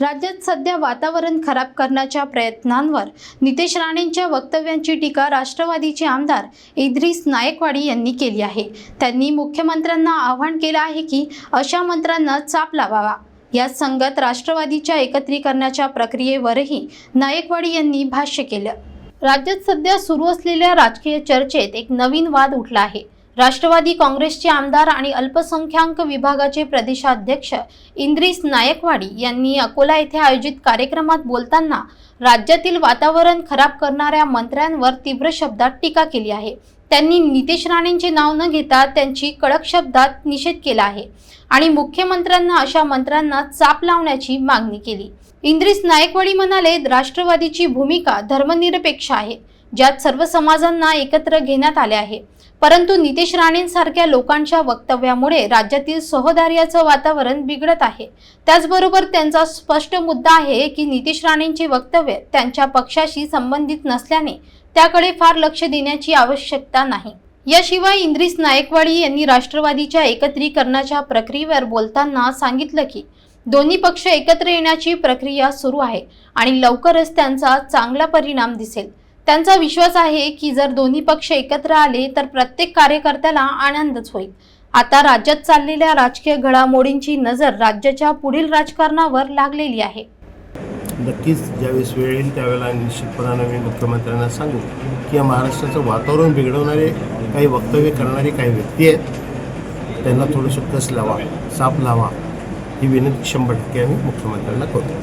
राज्यात सध्या वातावरण खराब करण्याच्या प्रयत्नांवर नितेश राणेंच्या वक्तव्यांची टीका राष्ट्रवादीचे आमदार इद्रिस नायकवाडी यांनी केली आहे. त्यांनी मुख्यमंत्र्यांना आवाहन केलं आहे की अशा मंत्र्यांना चाप लावावा. या संगत राष्ट्रवादीच्या एकत्रीकरणाच्या प्रक्रियेवरही नायकवाडी यांनी भाष्य केलं. राज्यात सध्या सुरू असलेल्या राजकीय चर्चेत एक नवीन वाद उठला आहे. राष्ट्रवादी काँग्रेसचे आमदार आणि अल्पसंख्याक विभागाचे प्रदेशाध्यक्ष इंद्रिस नायकवाडी यांनी अकोला येथे आयोजित कार्यक्रमात बोलताना राज्यातील वातावरण खराब करणाऱ्या मंत्र्यांवर तीव्र शब्दात टीका केली आहे. त्यांनी नितेश राणेंचे नाव न घेता त्यांची कडक शब्दात निषेध केला आहे आणि मुख्यमंत्र्यांना अशा मंत्र्यांना चाप लावण्याची मागणी केली. इंद्रिस नायकवाडी म्हणाले राष्ट्रवादीची भूमिका धर्मनिरपेक्ष आहे ज्यात सर्व समाजांना एकत्र घेण्यात आले आहे. परंतु नितेश राणेंसारख्या लोकांच्या वक्तव्यामुळे राज्यातील सहदार्याचं वातावरण बिघडत आहे. त्याचबरोबर त्यांचा स्पष्ट मुद्दा आहे की नितेश राणेंचे वक्तव्य त्यांच्या पक्षाशी संबंधित नसल्याने त्याकडे फार लक्ष देण्याची आवश्यकता नाही. याशिवाय इंद्रिस नायकवाडी यांनी राष्ट्रवादीच्या एकत्रीकरणाच्या प्रक्रियेवर बोलताना सांगितलं की दोन्ही पक्ष एकत्र येण्याची प्रक्रिया सुरू आहे आणि लवकरच त्यांचा चांगला परिणाम दिसेल. त्यांचा विश्वास आहे की जर दोन्ही पक्ष एकत्र आले तर प्रत्येक कार्यकर्त्याला आनंदच होईल. आता राज्यात चाललेल्या राजकीय घडामोडींची नजर राज्याच्या पुढील राजकारणावर लागलेली आहे. नक्कीच ज्यावेळेस वेळ येईल त्यावेळेला निश्चितपणानं मी मुख्यमंत्र्यांना सांगू की या महाराष्ट्राचं वातावरण बिघडवणारे काही वक्तव्य करणारे काही व्यक्ती आहेत त्यांना थोडंसं कस लावा साप लावा ही विनंती शंभर टक्के आम्ही मुख्यमंत्र्यांना करू